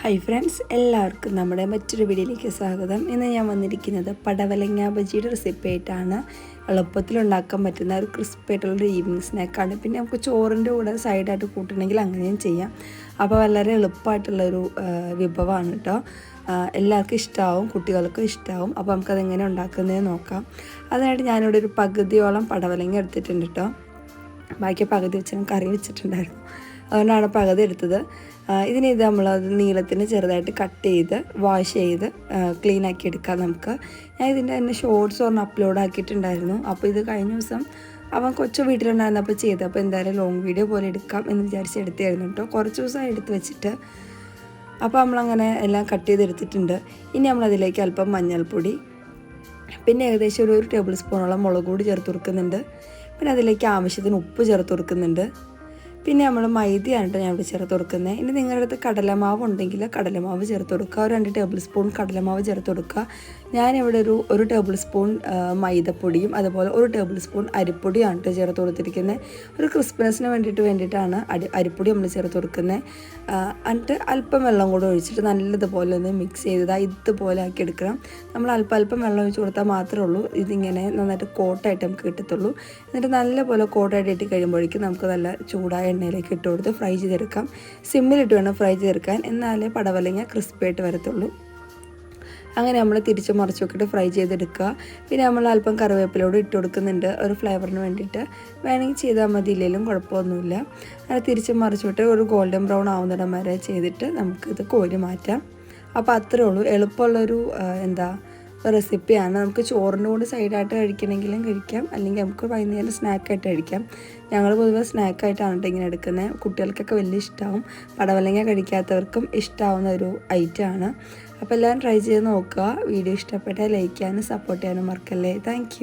Hi friends എല്ലാവർക്കും നമ്മുടെ മറ്റൊരു വീഡിയോയിലേക്ക് സ്വാഗതം. ഇന്ന് ഞാൻ വന്നിരിക്കുന്നത് പടവലങ്ങ ബജിയുടെ റെസിപ്പി ആയിട്ടാണ്. എളുപ്പത്തിൽ ഉണ്ടാക്കാൻ പറ്റുന്ന ഒരു ക്രിസ്പി ആയിട്ടുള്ളൊരു ഈവനിങ് സ്നാക്കാണ് പിന്നെ നമുക്ക് ചോറിന്റെ കൂടെ സൈഡായിട്ട് കൂട്ടണമെങ്കിൽ അങ്ങനെയും ചെയ്യാം. അപ്പോൾ വളരെ എളുപ്പമായിട്ടുള്ളൊരു വിഭവമാണ് കേട്ടോ എല്ലാവർക്കും ഇഷ്ടമാവും കുട്ടികൾക്കും ഇഷ്ടമാവും അപ്പോൾ നമുക്കതെങ്ങനെ ഉണ്ടാക്കുന്നത് നോക്കാം. അതിനായിട്ട് ഞാനിവിടെ ഒരു പകുതിയോളം പടവലങ്ങ എടുത്തിട്ടുണ്ട് കേട്ടോ ബാക്കി പകുതി വെച്ച് കറി വെച്ചിട്ടുണ്ടായിരുന്നു. അതുകൊണ്ടാണ് പകുതി എടുത്തത്. ഇതിനെ ഇത് നമ്മളത് നീളത്തിന് ചെറുതായിട്ട് കട്ട് ചെയ്ത് വാഷ് ചെയ്ത് ക്ലീൻ ആക്കി എടുക്കാം നമുക്ക്. ഞാൻ ഇതിന്റെ തന്നെ ഷോർട്സ് ഒന്ന് അപ്ലോഡ് ആക്കിയിട്ടുണ്ടായിരുന്നു. അപ്പോൾ ഇത് കഴിഞ്ഞ ദിവസം അവൻ കൊച്ചു വീട്ടിലുണ്ടായിരുന്നപ്പോൾ ചെയ്ത്. അപ്പോൾ എന്തായാലും ലോങ് വീഡിയോ പോലെ എടുക്കാം എന്ന് വിചാരിച്ച് എടുത്തായിരുന്നു കേട്ടോ. കുറച്ച് ദിവസമായി എടുത്ത് വെച്ചിട്ട് അപ്പോൾ നമ്മളങ്ങനെ എല്ലാം കട്ട് ചെയ്തെടുത്തിട്ടുണ്ട്. ഇനി നമ്മളതിലേക്ക് അല്പം മഞ്ഞൾപ്പൊടി പിന്നെ ഏകദേശം ഒരു ഒരു ടേബിൾ സ്പൂണോളം മുളക് പൊടി ചേർത്ത് കൊടുക്കുന്നുണ്ട്. പിന്നെ അതിലേക്ക് ആവശ്യത്തിന് ഉപ്പ് ചേർത്ത് കൊടുക്കുന്നുണ്ട്. പിന്നെ നമ്മൾ മൈദയാണ് കേട്ടോ ഞാൻ ഇവിടെ ചേർത്ത് കൊടുക്കുന്നത്. ഇനി നിങ്ങളുടെ അടുത്ത് കടലമാവ് ഉണ്ടെങ്കിൽ കടലമാവ് ചേർത്ത് കൊടുക്കുക. ഒരു രണ്ട് ടേബിൾ സ്പൂൺ കടലമാവ് ചേർത്ത് കൊടുക്കുക. ഞാനിവിടെ ഒരു ഒരു ടേബിൾ സ്പൂൺ മൈദപ്പൊടിയും അതുപോലെ ഒരു ടേബിൾ സ്പൂൺ അരിപ്പൊടിയാണ് കേട്ടോ ചേർത്ത് കൊടുത്തിരിക്കുന്നത്. ഒരു ക്രിസ്മസിന് വേണ്ടിയിട്ട് വേണ്ടിയിട്ടാണ് അരി അരിപ്പൊടി നമ്മൾ ചേർത്ത് കൊടുക്കുന്നത്. എന്നിട്ട് അല്പം വെള്ളം കൂടെ ഒഴിച്ചിട്ട് നല്ലതുപോലെ ഒന്ന് മിക്സ് ചെയ്ത് ഇതുപോലെ ആക്കി എടുക്കണം. നമ്മൾ അല്പം അല്പം വെള്ളം ഒഴിച്ച് കൊടുത്താൽ മാത്രമേ ഉള്ളൂ. ഇതിങ്ങനെ നന്നായിട്ട് കോട്ടായിട്ട് നമുക്ക് കിട്ടത്തുള്ളൂ. എന്നിട്ട് നല്ലപോലെ കോട്ടായിട്ട് ഇട്ട് കഴിയുമ്പോഴേക്കും നമുക്ക് നല്ല ചൂടായ എണ്ണയിലേക്ക് ഇട്ട് കൊടുത്ത് ഫ്രൈ ചെയ്തെടുക്കാം. സിമ്മിലിട്ട് വേണം ഫ്രൈ ചെയ്തെടുക്കാൻ. എന്നാലേ പടവലങ്ങ ക്രിസ്പി ആയിട്ട് വരത്തുള്ളൂ. അങ്ങനെ നമ്മൾ തിരിച്ച് മറിച്ച് നോക്കിയിട്ട് ഫ്രൈ ചെയ്തെടുക്കുക. പിന്നെ നമ്മൾ അല്പം കറിവേപ്പിലോട് ഇട്ട് കൊടുക്കുന്നുണ്ട് ഒരു ഫ്ലേവറിന് വേണ്ടിയിട്ട്. വേണമെങ്കിൽ ചെയ്താൽ മതി ഇല്ലെങ്കിലും കുഴപ്പമൊന്നുമില്ല. അത് തിരിച്ച് മറിച്ചിട്ട് ഒരു ഗോൾഡൻ ബ്രൗൺ ആവുന്നിടം വരെ ചെയ്തിട്ട് നമുക്കിത് കോരി മാറ്റാം. അപ്പോൾ അത്രേ ഉള്ളൂ. എളുപ്പമുള്ളൊരു എന്താ റെസിപ്പിയാണ് നമുക്ക് ചോറിന്റെ കൂടെ സൈഡായിട്ട് കഴിക്കണമെങ്കിലും കഴിക്കാം. അല്ലെങ്കിൽ നമുക്ക് വൈകുന്നേരം സ്നാക്കായിട്ട് കഴിക്കാം. ഞങ്ങൾ പൊതുവെ സ്നാക്കായിട്ടാണ് കേട്ടോ ഇങ്ങനെ എടുക്കുന്നത് കുട്ടികൾക്കൊക്കെ വലിയ ഇഷ്ടമാവും പടവലങ്ങ കഴിക്കാത്തവർക്കും ഇഷ്ടമാവുന്ന ഒരു ഐറ്റമാണ് അപ്പോൾ എല്ലാവരും ട്രൈ ചെയ്ത് നോക്കുക. വീഡിയോ ഇഷ്ടപ്പെട്ടാൽ ലൈക്ക് ചെയ്യാനും സപ്പോർട്ട് ചെയ്യാനും മറക്കല്ലേ. താങ്ക്